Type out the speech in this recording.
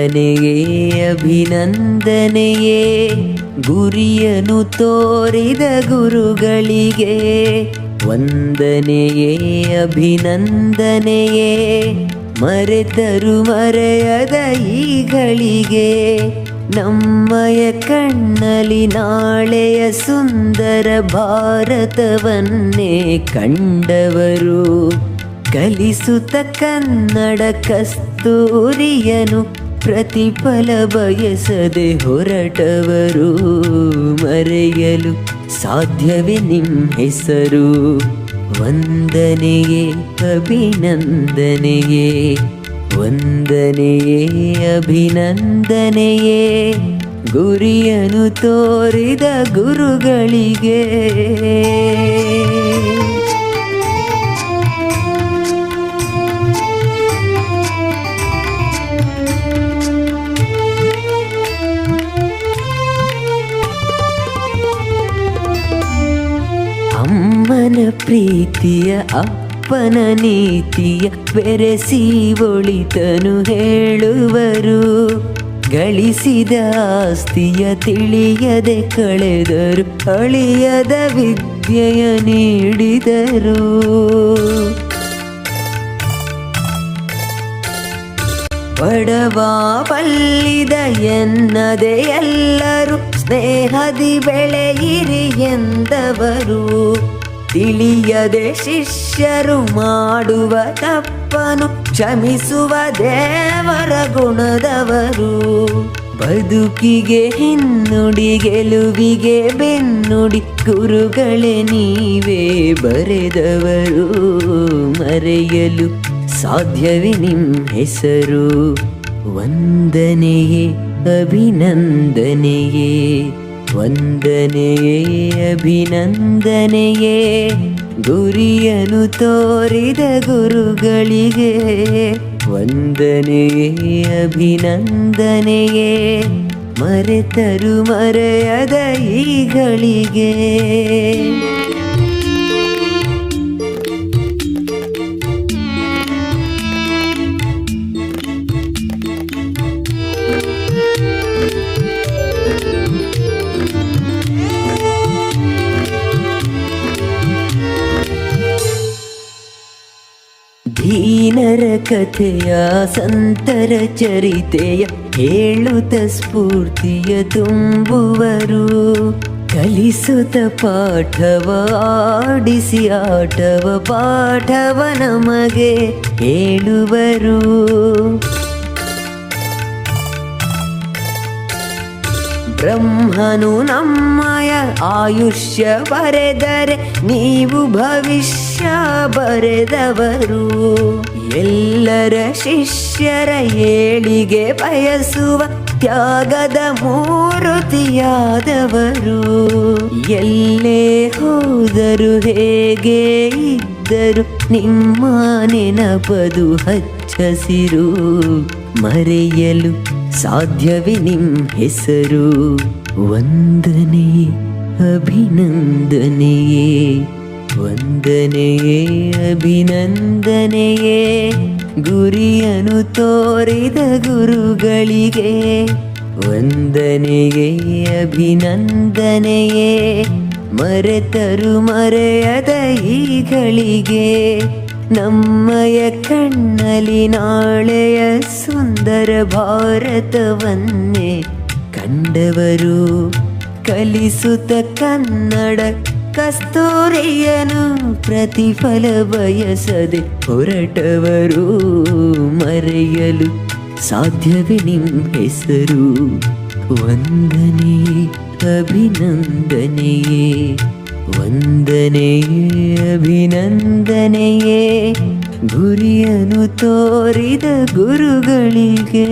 ವಂದನೆಯೇ, ಅಭಿನಂದನೆಯೇ ಗುರಿಯನು ತೋರಿದ ಗುರುಗಳಿಗೆ. ವಂದನೆಯೇ, ಅಭಿನಂದನೆಯೇ, ಮರೆತರು ಮರೆಯದ ಈಗಳಿಗೆ ನಮ್ಮಯ ಕಣ್ಣಲ್ಲಿ ನಾಳೆಯ ಸುಂದರ ಭಾರತವನ್ನೇ ಕಂಡವರು. ಕಲಿಸುತ್ತ ಕನ್ನಡ ಕಸ್ತೂರಿಯನು ಪ್ರತಿಫಲ ಬಯಸದೆ ಹೊರಟವರು ಮರೆಯಲು ಸಾಧ್ಯವೇ ನಿಮ್ಮ ಹೆಸರು. ವಂದನೆಯೇ ಅಭಿನಂದನೆಯೇ ವಂದನೆಯೇ ಅಭಿನಂದನೆಯೇ. ಗುರಿಯನು ತೋರಿದ ಗುರುಗಳಿಗೆ ಪ್ರೀತಿಯ ಅಪ್ಪನ ನೀತಿಯ ಬೆರೆಸಿ ಒಳಿತನು ಹೇಳುವರು. ಗಳಿಸಿದ ಆಸ್ತಿಯ ತಿಳಿಯದೆ ಕಳೆದರು, ಅಳಿಯದ ವಿದ್ಯೆಯ ನೀಡಿದರು. ಬಡವಾ ಪಲ್ಲಿದ ಎನ್ನದೆ ಎಲ್ಲರೂ, ಸ್ನೇಹದಿ ಬೆಳೆಯಿರಿ ಎಂದವರು. ತಿಳಿಯದೆ ಶಿಷ್ಯರು ಮಾಡುವ ತಪ್ಪನು ಕ್ಷಮಿಸುವ ದೇವರ ಗುಣದವರು. ಬದುಕಿಗೆ ಹಿನ್ನುಡಿ, ಗೆಲುವಿಗೆ ಬೆನ್ನುಡಿ, ಗುರುಗಳೇ ನೀವೇ ಬರೆದವರು. ಮರೆಯಲು ಸಾಧ್ಯವೇ ನಿಮ್ಮ ಹೆಸರು. ವಂದನೆಯೇ, ಅಭಿನಂದನೆಯೇ. ವಂದನೆಯೇ ಅಭಿನಂದನೆಯೇ ಗುರಿಯನು ತೋರಿದ ಗುರುಗಳಿಗೆ ವಂದನೆಯೇ ಅಭಿನಂದನೆಯೇ ಮರೆತರು ಮರೆಯದ ಈಗಳಿಗೆ ದೀನರ ಕಥೆಯ ಸಂತರ ಚರಿತೆಯ ಹೇಳುತ್ತ ಸ್ಫೂರ್ತಿಯ ತುಂಬುವರು. ಕಲಿಸುತ್ತ ಪಾಠವ ಆಡಿಸಿ ಆಟವ ಪಾಠವ ನಮಗೆ ಹೇಳುವರು. ಬ್ರಹ್ಮನು ನಮ್ಮಯ ಆಯುಷ್ಯ ಬರೆದರೆ ನೀವು ಭವಿಷ್ಯ ಬರೆದವರು. ಎಲ್ಲರ ಶಿಷ್ಯರ ಏಳಿಗೆ ಬಯಸುವ ತ್ಯಾಗದ ಮೂರುತಿಯಾದವರು. ಎಲ್ಲೇ ಹೋದರು ಹೇಗೆ ಇದ್ದರು ನಿಮ್ಮ ನೆನಪದು ಹಚ್ಚಸಿರು. ಮರೆಯಲು ಸಾಧ್ಯವೇ ನಿಮ್ ಹೆಸರು ವಂದನೆ ಅಭಿನಂದನೆಯೇ, ವಂದನೆಯೇ ಅಭಿನಂದನೆಯೇ ಗುರಿಯನು ತೋರಿದ ಗುರುಗಳಿಗೆ, ವಂದನೆಯೇ ಅಭಿನಂದನೆಯೇ, ಮರೆತರು ಮರೆಯದ ಈಗಳಿಗೆ ನಮ್ಮಯ ಕಣ್ಣಲ್ಲಿ ನಾಳೆಯ ಸುಂದರ ಭಾರತವನ್ನೇ ಕಂಡವರು ಕಲಿಸುತ್ತ ಕನ್ನಡ ಕಸ್ತೂರಿಯನು ಪ್ರತಿಫಲ ಬಯಸದೆ ಹೊರಟವರು ಮರೆಯಲು ಸಾಧ್ಯವೇ ನಿಮ್ಮ ಹೆಸರು. ವಂದನೆ ಅಭಿನಂದನೆಯೇ. ವಂದನೆಯೇ ಅಭಿನಂದನೆಯೇ ಗುರಿಯನು ತೋರಿದ ಗುರುಗಳಿಗೆ.